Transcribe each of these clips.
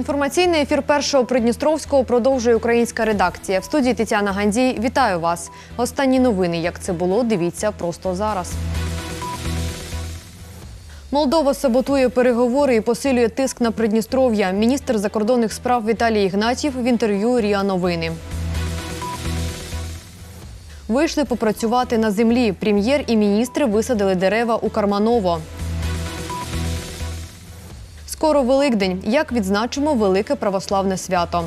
Інформаційний ефір першого Придністровського продовжує українська редакція. В студії Тетяна Гандій. Вітаю вас. Останні новини. Як це було, дивіться просто зараз. Молдова саботує переговори і посилює тиск на Придністров'я. Міністр закордонних справ Віталій Ігнатів в інтерв'ю Ріа Новини. Вийшли попрацювати на землі. Прем'єр і міністри висадили дерева у Карманово. Скоро Великдень. Як відзначимо велике православне свято?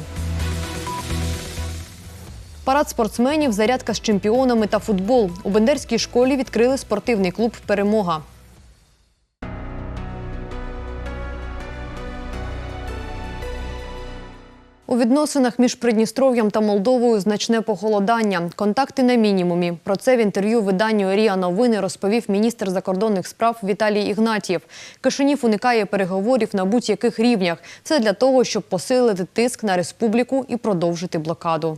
Парад спортсменів, зарядка з чемпіонами та футбол. У Бендерській школі відкрили спортивний клуб Перемога. У відносинах між Придністров'ям та Молдовою значне похолодання. Контакти на мінімумі. Про це в інтерв'ю виданню Ріа Новини розповів міністр закордонних справ Віталій Ігнатів. Кишинів уникає переговорів на будь-яких рівнях. Це для того, щоб посилити тиск на республіку і продовжити блокаду.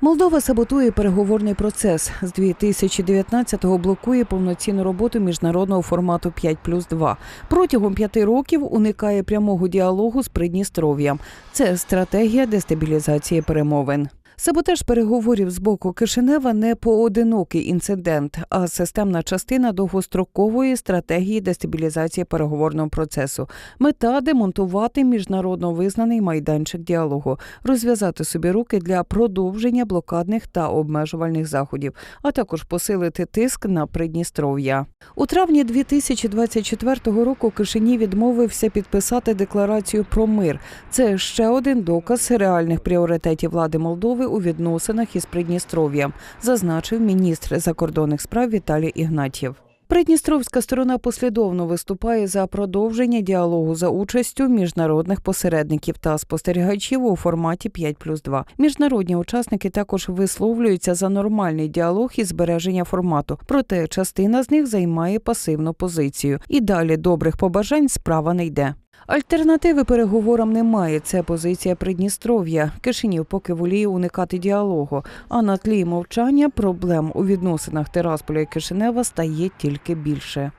Молдова саботує переговорний процес. З 2019-го блокує повноцінну роботу міжнародного формату 5 плюс 2. Протягом п'яти років уникає прямого діалогу з Придністров'ям. Це стратегія дестабілізації перемовин. Саботаж переговорів з боку Кишинева не поодинокий інцидент, а системна частина довгострокової стратегії дестабілізації переговорного процесу. Мета демонтувати міжнародно визнаний майданчик діалогу, розв'язати собі руки для продовження блокадних та обмежувальних заходів, а також посилити тиск на Придністров'я. У травні 2024 року Кишинів відмовився підписати декларацію про мир. Це ще один доказ реальних пріоритетів влади Молдови у відносинах із Придністров'ям, зазначив міністр закордонних справ Віталій Ігнатів. Придністровська сторона послідовно виступає за продовження діалогу за участю міжнародних посередників та спостерігачів у форматі 5 плюс 2. Міжнародні учасники також висловлюються за нормальний діалог і збереження формату. Проте частина з них займає пасивну позицію. І далі добрих побажань справа не йде. Альтернативи переговорам немає. Це позиція Придністров'я. Кишинів поки воліє уникати діалогу. А на тлі мовчання проблем у відносинах Терасполя і Кишинева стає тільки більше.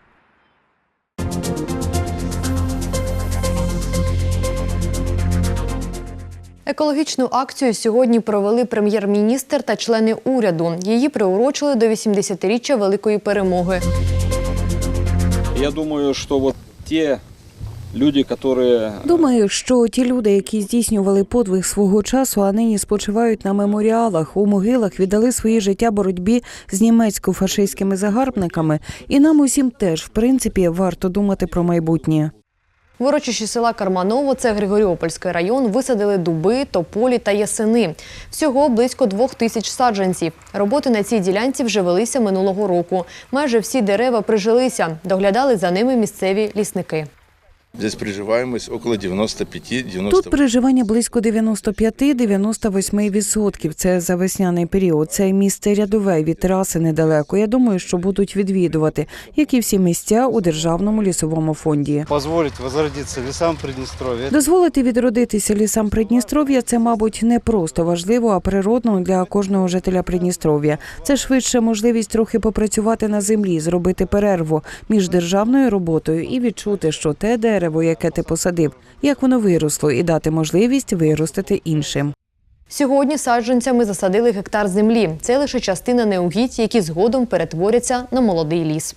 Екологічну акцію сьогодні провели прем'єр-міністр та члени уряду. Її приурочили до 80-річчя великої перемоги. Я думаю, что вот те люди, которые Думаю, що ті люди, які здійснювали подвиг свого часу, а нині спочивають на меморіалах у могилах, віддали своє життя боротьбі з німецько-фашистськими загарбниками, і нам усім теж, в принципі, варто думати про майбутнє. В урочищі села Карманово, це Григоріопольський район, висадили дуби, тополі та ясени. Всього близько двох тисяч саджанців. Роботи на цій ділянці вже велися минулого року. Майже всі дерева прижилися. Доглядали за ними місцеві лісники. Тут переживання близько 95-98%. Це за весняний період. Це місце рядове від траси недалеко. Я думаю, що будуть відвідувати, як і всі місця у державному лісовому фонді. позволить возродиться лесам Приднестровья. Дозволити відродитися лісам Придністров'я це, мабуть, не просто важливо, а природно для кожного жителя Придністров'я. Це швидше можливість трохи попрацювати на землі, зробити перерву між державною роботою і відчути, що те дерево, яке ти посадив, як воно виросло, і дати можливість виростити іншим. Сьогодні саджанцями засадили гектар землі. Це лише частина неугідь, які згодом перетворяться на молодий ліс.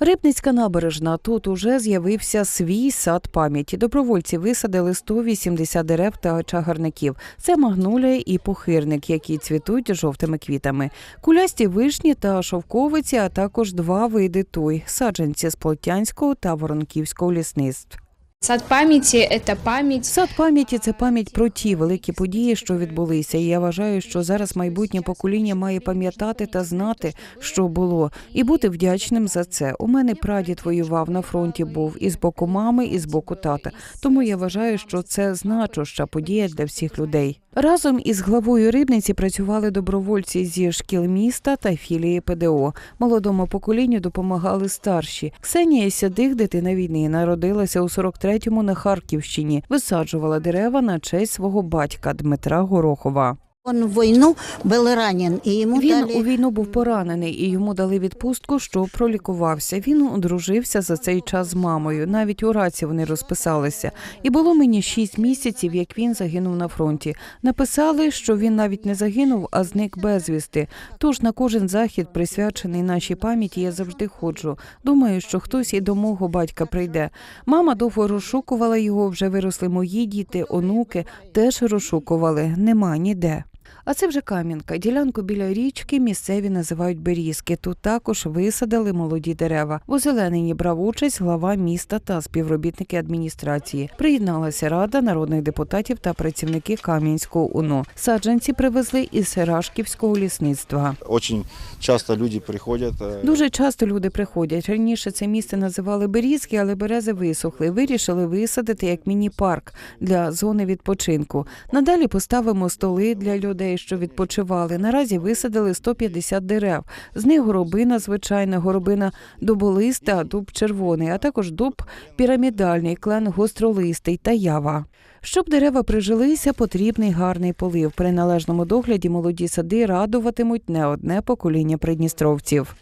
Рибницька набережна. Тут уже з'явився свій сад пам'яті. Добровольці висадили 180 дерев та чагарників. Це магнолія і похирник, які цвітуть жовтими квітами. Кулясті вишні та шовковиці, а також два види туй саджанці з Плотянського та Воронківського лісництв. Сад пам'яті це память Сад пам'яті це пам'ять про ті великі події, що відбулися. І я вважаю, що зараз майбутнє покоління має пам'ятати та знати, що було, і бути вдячним за це. У мене прадід воював на фронті, був і з боку мами, і з боку тата. Тому я вважаю, що це значуща подія для всіх людей. Разом із главою рибниці працювали добровольці зі шкіл міста та філії ПДО. Молодому поколінню допомагали старші. Ксенія Сядих, дитина війни, народилася у 43-му на Харківщині. Висаджувала дерева на честь свого батька Дмитра Горохова. Он в войну был ранен, и ему Він дали... у війну був поранений, і йому дали відпустку, щоб пролікувався. Він одружився за цей час з мамою. Навіть у раці вони розписалися. І було мені шість місяців, як він загинув на фронті. Написали, що він навіть не загинув, а зник безвісти. Тож на кожен захід, присвячений нашій пам'яті, я завжди ходжу. Думаю, що хтось і до мого батька прийде. Мама довго розшукувала його. Вже виросли мої діти, онуки теж розшукували. Нема ніде. А це вже Кам'янка. Ділянку біля річки місцеві називають Берізки. Тут також висадили молоді дерева. В озелененні брав участь глава міста та співробітники адміністрації. Приєдналася рада народних депутатів та працівники Кам'янського УНО. Саджанці привезли із Рашківського лісництва. Очень часто люди приходят. э, Дуже часто люди приходять. Раніше це місце називали Берізки, але берези висохли. Вирішили висадити як міні-парк для зони відпочинку. Надалі поставимо столи для людей, що відпочивали. Наразі висадили 150 дерев. З них горобина, звичайна горобина дуболиста, дуб червоний, а також дуб пірамідальний, клен гостролистий та ява. Щоб дерева прижилися, потрібний гарний полив. При належному догляді молоді сади радуватимуть не одне покоління придністровців.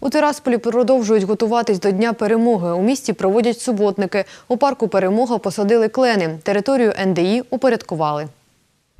У Тирасполі продовжують готуватись до Дня перемоги. У місті проводять суботники. У парку Перемога посадили клени. Територію НДІ упорядкували.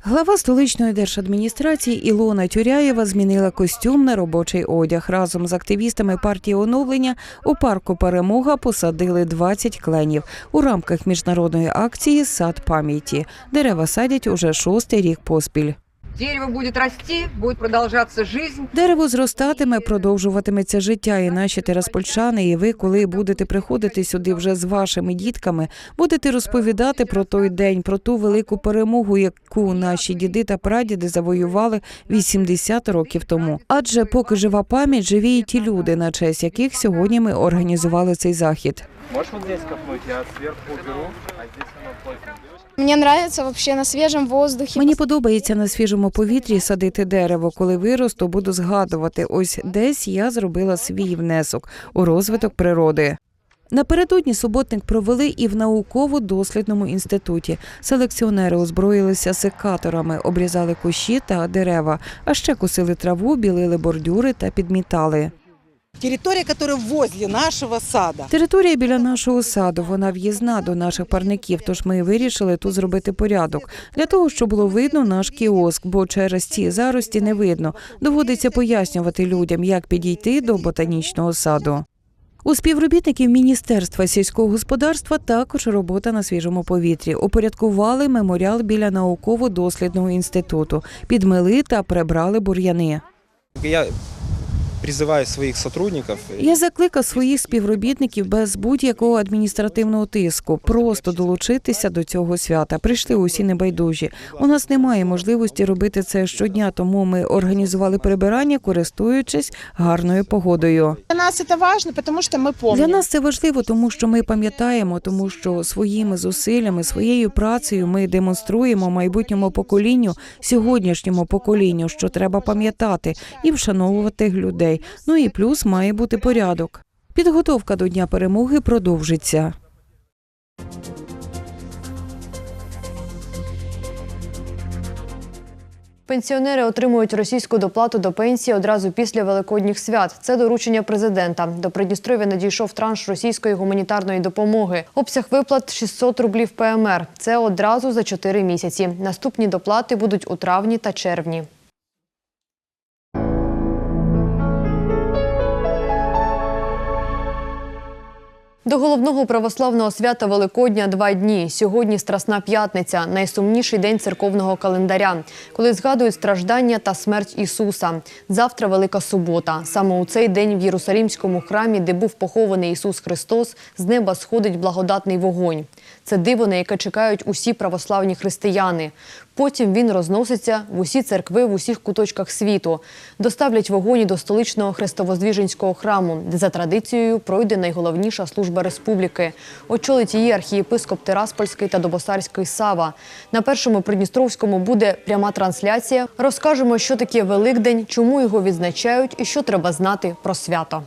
Глава столичної держадміністрації Ілона Тюряєва змінила костюм на робочий одяг. Разом з активістами партії оновлення у парку Перемога посадили 20 кленів у рамках міжнародної акції Сад пам'яті. Дерева садять уже шостий рік поспіль. Дерево будет расти, будет продолжаться жизнь. Дерево зростатиме, продовжуватиметься життя. І наші тераспольчани, і ви, коли будете приходити сюди вже з вашими дітками, будете розповідати про той день, про ту велику перемогу, яку наші діди та прадіди завоювали 80 років тому. Адже поки жива пам'ять, живі і ті люди, на честь яких сьогодні ми організували цей захід. Можешь вот здесь копнуть? Я сверху уберу, а здесь Мне нравится вообще на свежем воздухе. Мені подобається на свіжому повітрі садити дерево. Коли виросту, буду згадувати. Ось десь я зробила свій внесок у розвиток природи. Напередодні суботник провели і в науково-дослідному інституті. Селекціонери озброїлися секаторами, обрізали кущі та дерева, а ще косили траву, білили бордюри та підмітали. Территория, которая возле нашего сада. Територія біля нашого саду, вона в'їзна до наших парників, тож ми вирішили тут зробити порядок. Для того, щоб було видно наш кіоск, бо через ці зарості не видно. Доводиться пояснювати людям, як підійти до ботанічного саду. У співробітників Міністерства сільського господарства також робота на свіжому повітрі. Упорядкували меморіал біля науково-дослідного інституту, підмели та прибрали бур'яни. Я призываю своїх сотрудників. Я закликав своїх співробітників без будь-якого адміністративного тиску просто долучитися до цього свята. Прийшли усі небайдужі. У нас немає можливості робити це щодня, тому ми організували прибирання, користуючись гарною погодою. Нас це важно, тому що ми помним. Для нас це важливо, тому що ми пам'ятаємо, тому що своїми зусиллями, своєю працею ми демонструємо майбутньому поколінню, сьогоднішньому поколінню, що треба пам'ятати і вшановувати людей. Ну і плюс має бути порядок. Підготовка до Дня перемоги продовжиться. Пенсіонери отримують російську доплату до пенсії одразу після великодніх свят. Це доручення президента. До Придністров'я надійшов транш російської гуманітарної допомоги. Обсяг виплат 600 рублів ПМР. Це одразу за 4 місяці. Наступні доплати будуть у травні та червні. До головного православного свята Великодня два дні. Сьогодні Страсна п'ятниця, найсумніший день церковного календаря, коли згадують страждання та смерть Ісуса. Завтра Велика Субота. Саме у цей день в Єрусалімському храмі, де був похований Ісус Христос, з неба сходить благодатний вогонь. Це диво, на яке чекають усі православні християни. Потім він розноситься в усі церкви в усіх куточках світу. Доставлять вогонь і до столичного хрестовоздвіженського храму, де за традицією пройде найголовніша служба республіки. Очолить її архієпископ Тираспольський та Добосарський Сава. На першому Придністровському буде пряма трансляція. Розкажемо, що таке Великдень, чому його відзначають і що треба знати про свято.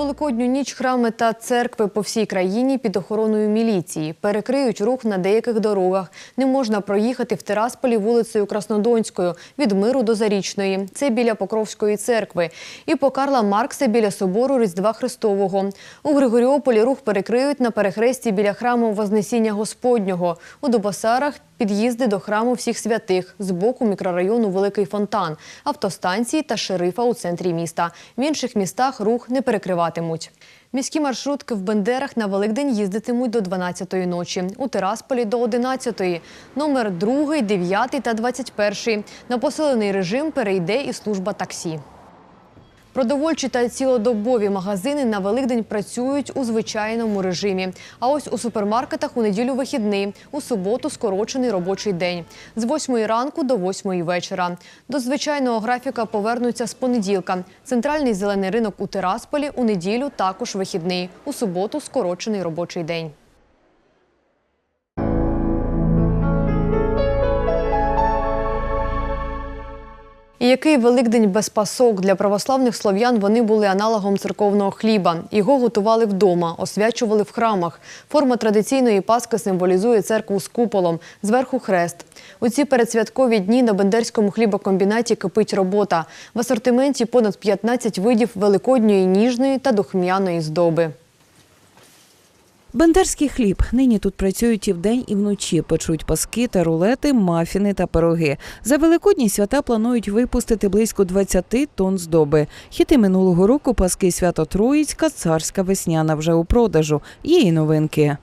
Великодню ніч храми та церкви по всій країні під охороною міліції. Перекриють рух на деяких дорогах. Не можна проїхати в Тирасполі вулицею Краснодонською від Миру до Зарічної. Це біля Покровської церкви. І по Карла Маркса біля собору Різдва Христового. У Григоріополі рух перекриють на перехресті біля храму Вознесіння Господнього. У Дубосарах під'їзди до храму всіх святих з боку мікрорайону Великий Фонтан, автостанції та шерифа у центрі міста. В інших містах рух не перекриватимуть. Міські маршрутки в Бендерах на Великдень їздитимуть до 12-ї ночі, у Тирасполі до 11-ї. Номер 2, 9 та 21. На посилений режим перейде і служба таксі. Продовольчі та цілодобові магазини на Великдень працюють у звичайному режимі. А ось у супермаркетах у неділю вихідний, у суботу скорочений робочий день. З 8 ранку до 8 вечора. До звичайного графіка повернуться з понеділка. Центральний зелений ринок у Тирасполі у неділю також вихідний. У суботу скорочений робочий день. І який Великдень без пасок для православних слов'ян вони були аналогом церковного хліба. Його готували вдома, освячували в храмах. Форма традиційної паски символізує церкву з куполом, зверху хрест. У ці передсвяткові дні на Бендерському хлібокомбінаті кипить робота. В асортименті понад 15 видів великодньої ніжної та духмяної здоби. Бендерський хліб. Нині тут працюють і вдень, і вночі. Печуть паски та рулети, мафіни та пироги. За великодні свята планують випустити близько 20 тонн здоби. Хіти минулого року паски свято Троїцька, царська весняна вже у продажу. І новинки.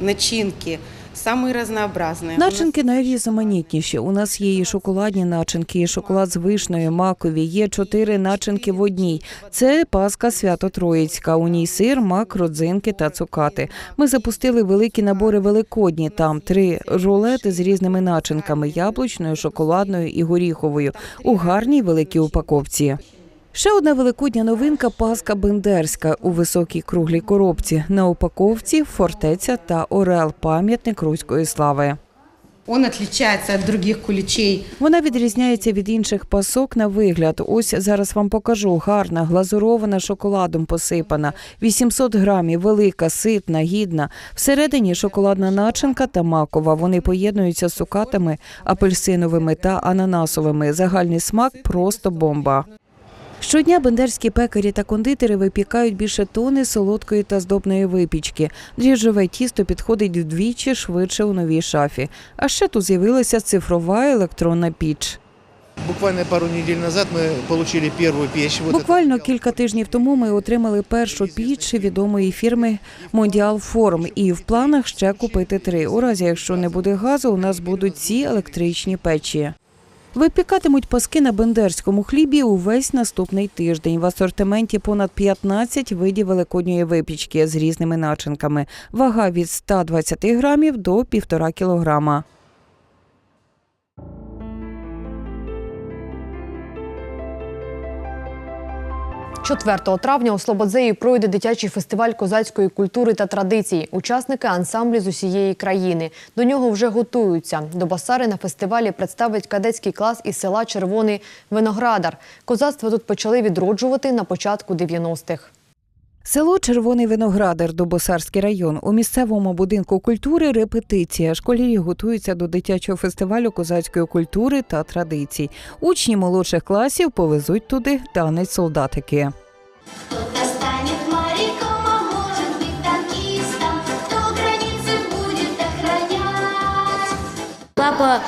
начинки самые разнообразные. Начинки найрізноманітніші. У нас є і шоколадні начинки, і шоколад з вишнею, макові. Є чотири начинки в одній. Це Пасха Свято Троїцька. У ній сир, мак, родзинки та цукати. Ми запустили великі набори великодні. Там три рулети з різними начинками: яблучною, шоколадною і горіховою у гарній великій упаковці. Ще одна великодня новинка Паска Бендерська у високій круглій коробці. На упаковці фортеця та орел, пам'ятник руської слави. Он отличается от других куличей. Вона відрізняється від інших пасок на вигляд. Ось зараз вам покажу. Гарна, глазурована шоколадом посипана. 800 грамів, велика, ситна, гідна. Всередині шоколадна начинка та макова. Вони поєднуються з цукатами, апельсиновими та ананасовими. Загальний смак просто бомба. Щодня бендерські пекарі та кондитери випікають більше тони солодкої та здобної випічки. Дріжджове тісто підходить вдвічі швидше у новій шафі. А ще тут з'явилася цифрова електронна піч. Буквально пару недель назад получили первую печь. Вот Буквально кілька тижнів тому ми отримали першу піч відомої фірми Мондіал Форм і в планах ще купити три. У разі, якщо не буде газу, у нас будуть ці електричні печі. Випікатимуть паски на бендерському хлібі увесь наступний тиждень. В асортименті понад 15 видів великодньої випічки з різними начинками. Вага від 120 грамів до 1,5 кілограма. – 4 травня у Слободзеї пройде дитячий фестиваль козацької культури та традицій. Учасники ансамблі з усієї країни. До нього вже готуються. До Басари на фестивалі представить кадетський клас із села Червоний Виноградар. Козацтво тут почали відроджувати на початку 90-х. Село Червоний Виноградар, Добосарський район. У місцевому будинку культури репетиція. Школярі готуються до дитячого фестивалю козацької культури та традицій. Учні молодших класів повезуть туди танець солдатики. Папа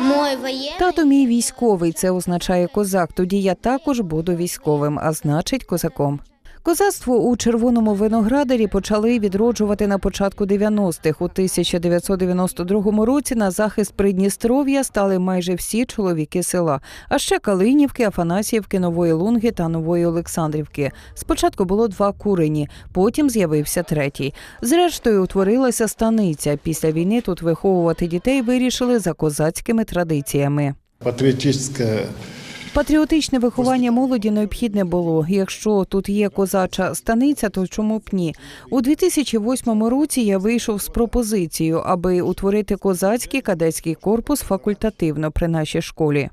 мой воєнний. Тато мій військовий. Це означає козак. Тоді я також буду військовим, а значить козаком. Козацтво у червоному виноградарі почали відроджувати на початку 90-х. У 1992 році на захист Придністров'я стали майже всі чоловіки села, а ще Калинівки, Афанасіївки, Нової Лунги та Нової Олександрівки. Спочатку було два курені, потім з'явився третій. Зрештою, утворилася станиця. Після війни тут виховувати дітей вирішили за козацькими традиціями. Патриотическая Патріотичне виховання молоді необхідне було. Якщо тут є козача станиця, то чому б ні? У 2008 році я вийшов з пропозицією, аби утворити козацький кадетський корпус факультативно при нашій школі.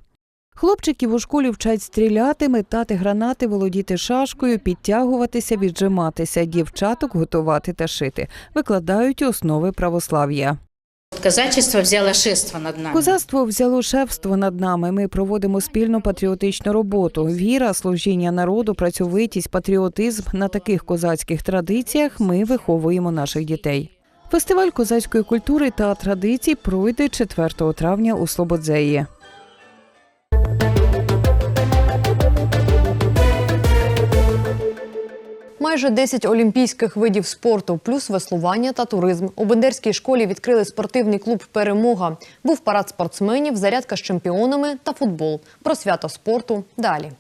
Хлопчиків у школі вчать стріляти, метати гранати, володіти шашкою, підтягуватися, віджиматися, дівчаток готувати та шити. Викладають основи православ'я. Казачество взяло шество над нами. Козацтво взяло шефство над нами. Ми проводимо спільну патріотичну роботу. Віра, служіння народу, працьовитість, патріотизм на таких козацьких традиціях ми виховуємо наших дітей. Фестиваль козацької культури та традицій пройде 4 травня у Слободзеї. Майже 10 олімпійських видів спорту, плюс веслування та туризм. У Бендерській школі відкрили спортивний клуб Перемога. Був парад спортсменів, зарядка з чемпіонами та футбол. Про свято спорту далі.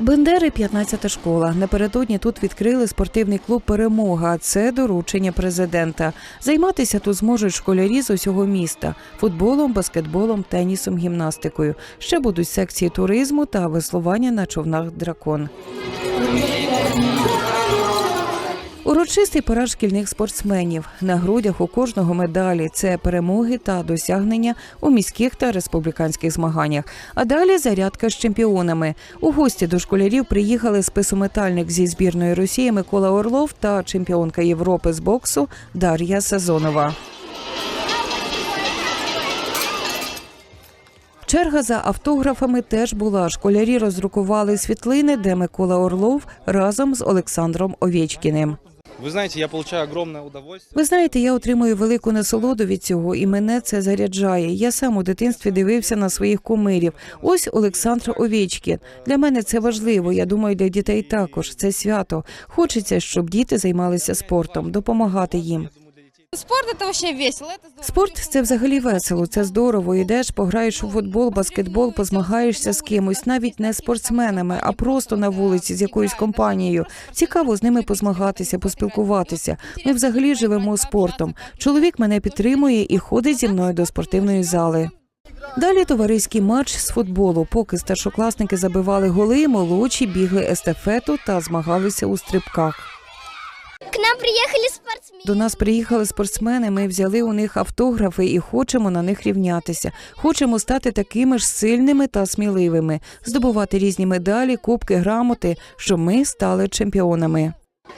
Бендери 15-та школа. Напередодні тут відкрили спортивний клуб Перемога. Це доручення президента. Займатися тут зможуть школярі з усього міста: футболом, баскетболом, тенісом, гімнастикою. Ще будуть секції туризму та веслування на човнах дракон. Урочистий парад шкільних спортсменів. На грудях у кожного медалі це перемоги та досягнення у міських та республіканських змаганнях. А далі зарядка з чемпіонами. У гості до школярів приїхали списометальник зі збірної Росії Микола Орлов та чемпіонка Європи з боксу Дар'я Сезонова. Черга за автографами теж була. Школярі роздрукували світлини, де Микола Орлов разом з Олександром Овєчкіним. Вы знаєте, я получаю огромне удовольствие. Ви знаєте, я отримую велику насолоду від цього, і мене це заряджає. Я сам у дитинстві дивився на своїх кумирів. Ось Олександр Овєчкін. Для мене це важливо. Я думаю, для дітей також. Це свято. Хочеться, щоб діти займалися спортом, допомагати їм. Спорт это вообще весело. Спорт це взагалі весело, це здорово. Йдеш, пограєш у футбол, баскетбол, позмагаєшся з кимось, навіть не спортсменами, а просто на вулиці з якоюсь компанією. Цікаво з ними позмагатися, поспілкуватися. Ми взагалі живемо спортом. Чоловік мене підтримує і ходить зі мною до спортивної зали. Далі товариський матч з футболу. Поки старшокласники забивали голи, молодші бігли естафету та змагалися у стрибках. К нам приехали спортсмены. До нас приїхали спортсмени. Ми взяли у них автографи і хочемо на них рівнятися. Хочемо стати такими ж сильними та сміливими, здобувати різні медалі, кубки, грамоти, щоб ми стали чемпіонами.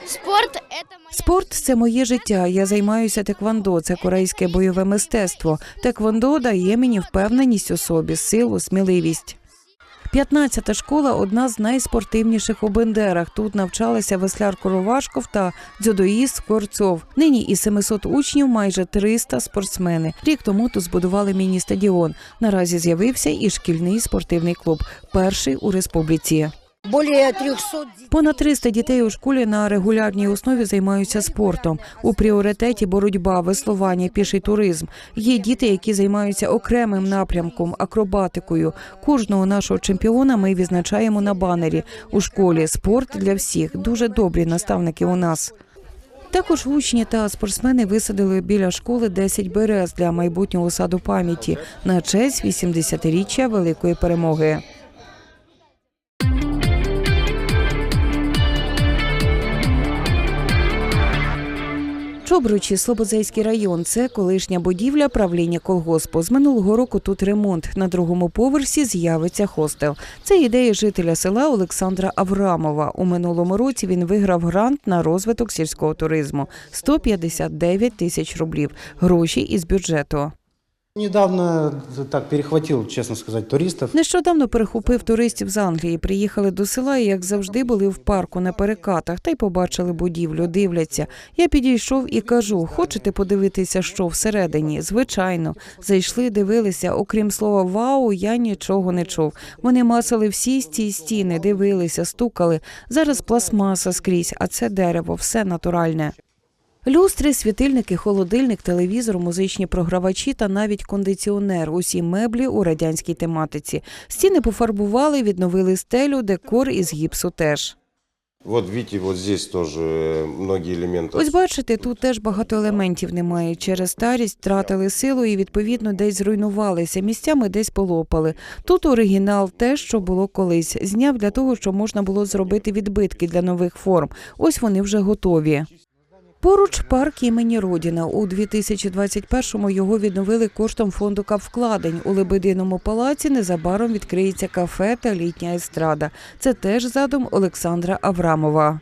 Спорт. Спорт це моє життя. Я займаюся теквондо. Це корейське бойове мистецтво. Теквондо дає мені впевненість у собі, силу, сміливість. 15-та школа одна з найспортивніших у Бендерах. Тут навчалися весляр Коровашков та дзюдоїст Корцов. Нині із 700 учнів майже 300 спортсмени. Рік тому тут збудували міні-стадіон. Наразі з'явився і шкільний спортивний клуб, перший у республіці. Более 300 Понад 300 дітей у школі на регулярній основі займаються спортом. У пріоритеті боротьба, веслування, піший туризм. Є діти, які займаються окремим напрямком, акробатикою. Кожного нашого чемпіона ми відзначаємо на банері у школі. Спорт для всіх. Дуже добрі наставники у нас. Також учні та спортсмени висадили біля школи 10 берез для майбутнього саду пам'яті на честь 80-річчя великої перемоги. Чобручі, Слободзейський район. Це колишня будівля правління колгоспу. З минулого року тут ремонт. На другому поверсі з'явиться хостел. Це ідея жителя села Олександра Аврамова. У минулому році він виграв грант на розвиток сільського туризму 159 тисяч рублів. Гроші із бюджету. Недавно так перехватил, честно сказать, туристов. Нещодавно перехопив туристів з Англії. Приїхали до села і, як завжди, були в парку на перекатах та й побачили будівлю, дивляться. Я підійшов і кажу: хочете подивитися, що всередині? Звичайно, зайшли, дивилися. Окрім слова вау, я нічого не чув. Вони масали всі ці стіни, дивилися, стукали. Зараз пластмаса скрізь, а це дерево, все натуральне. Люстри, світильники, холодильник, телевізор, музичні програвачі та навіть кондиціонер. Усі меблі у радянській тематиці. Стіни пофарбували, відновили стелю, декор із гіпсу теж. Вот видите, вот здесь тоже многие элементы. Ось бачите, тут теж багато елементів немає. Через старість втратили силу і відповідно десь зруйнувалися. Місцями десь полопали. Тут оригінал, те, що було колись. Зняв для того, щоб можна було зробити відбитки для нових форм. Ось вони вже готові. Поруч парк імені Родіна. У 2021-му його відновили коштом фонду капвкладень. У Лебединому палаці незабаром відкриється кафе та літня естрада. Це теж задум Олександра Аврамова.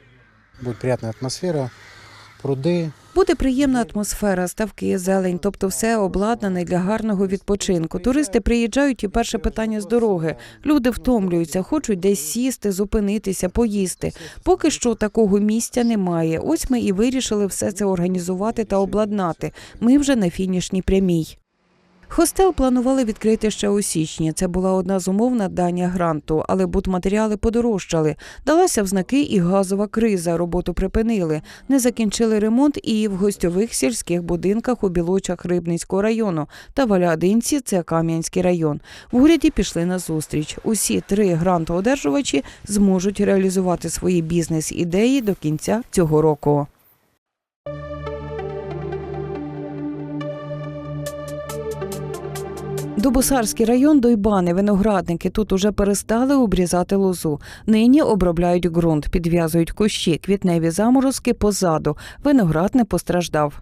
Буде приємна атмосфера, пруды. Буде приємна атмосфера, ставки, зелень, тобто все обладнане для гарного відпочинку. Туристи приїжджають і перше питання з дороги. Люди втомлюються, хочуть десь сісти, зупинитися, поїсти. Поки що такого місця немає. Ось ми і вирішили все це організувати та обладнати. Ми вже на фінішній прямій. Хостел планували відкрити ще у січні. Це була одна з умов надання гранту, але будматеріали подорожчали. Далася в знаки і газова криза. Роботу припинили. Не закінчили ремонт і в гостьових сільських будинках у Білочах Рибницького району та Валядинці це Кам'янський район. В уряді пішли на зустріч. Усі три грантоодержувачі зможуть реалізувати свої бізнес-ідеї до кінця цього року. Дубосарський район Дойбани, виноградники тут уже перестали обрізати лозу. Нині обробляють ґрунт, підв'язують кущі, квітневі заморозки позаду. Виноград не постраждав.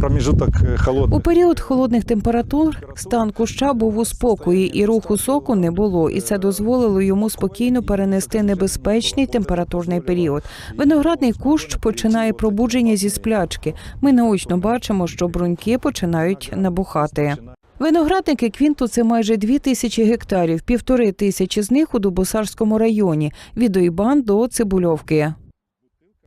Промежуток э, холодный. У період холодних температур стан куща був у спокої, і руху соку не було, і це дозволило йому спокійно перенести небезпечний температурний період. Виноградний кущ починає пробудження зі сплячки. Ми наочно бачимо, що бруньки починають набухати. Виноградники квінту це майже дві тисячі гектарів, півтори тисячі з них у Дубосарському районі від Ойбан до Цибульовки.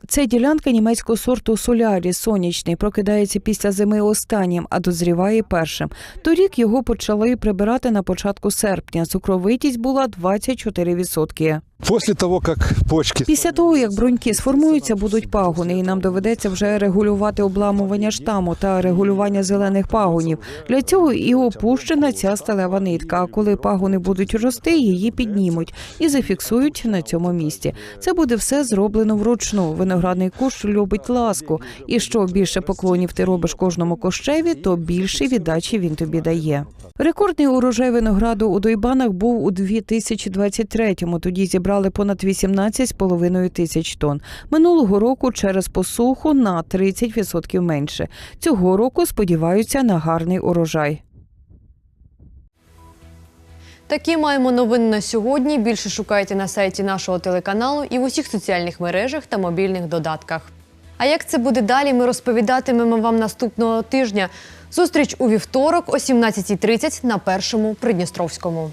Це ділянка німецького сорту солярі сонячний прокидається після зими останнім, а дозріває першим. Торік його почали прибирати на початку серпня. Цукровитість була 24%. После того, как почки... Після того, як бруньки сформуються, будуть пагони, і нам доведеться вже регулювати обламування штаму та регулювання зелених пагонів. Для цього і опущена ця сталева нитка. А коли пагони будуть рости, її піднімуть і зафіксують на цьому місці. Це буде все зроблено вручну. Виноградний кущ любить ласку. І що більше поклонів ти робиш кожному кощеві, то більше віддачі він тобі дає. Рекордний урожай винограду у Дойбанах був у 2023-му. Тоді зібрали понад 18,5 тисяч тонн. Минулого року через посуху на 30% менше. Цього року сподіваються на гарний урожай. Такі маємо новини на сьогодні. Більше шукайте на сайті нашого телеканалу і в усіх соціальних мережах та мобільних додатках. А як це буде далі, ми розповідатимемо вам наступного тижня. Зустріч у вівторок о 17.30 на першому Придністровському.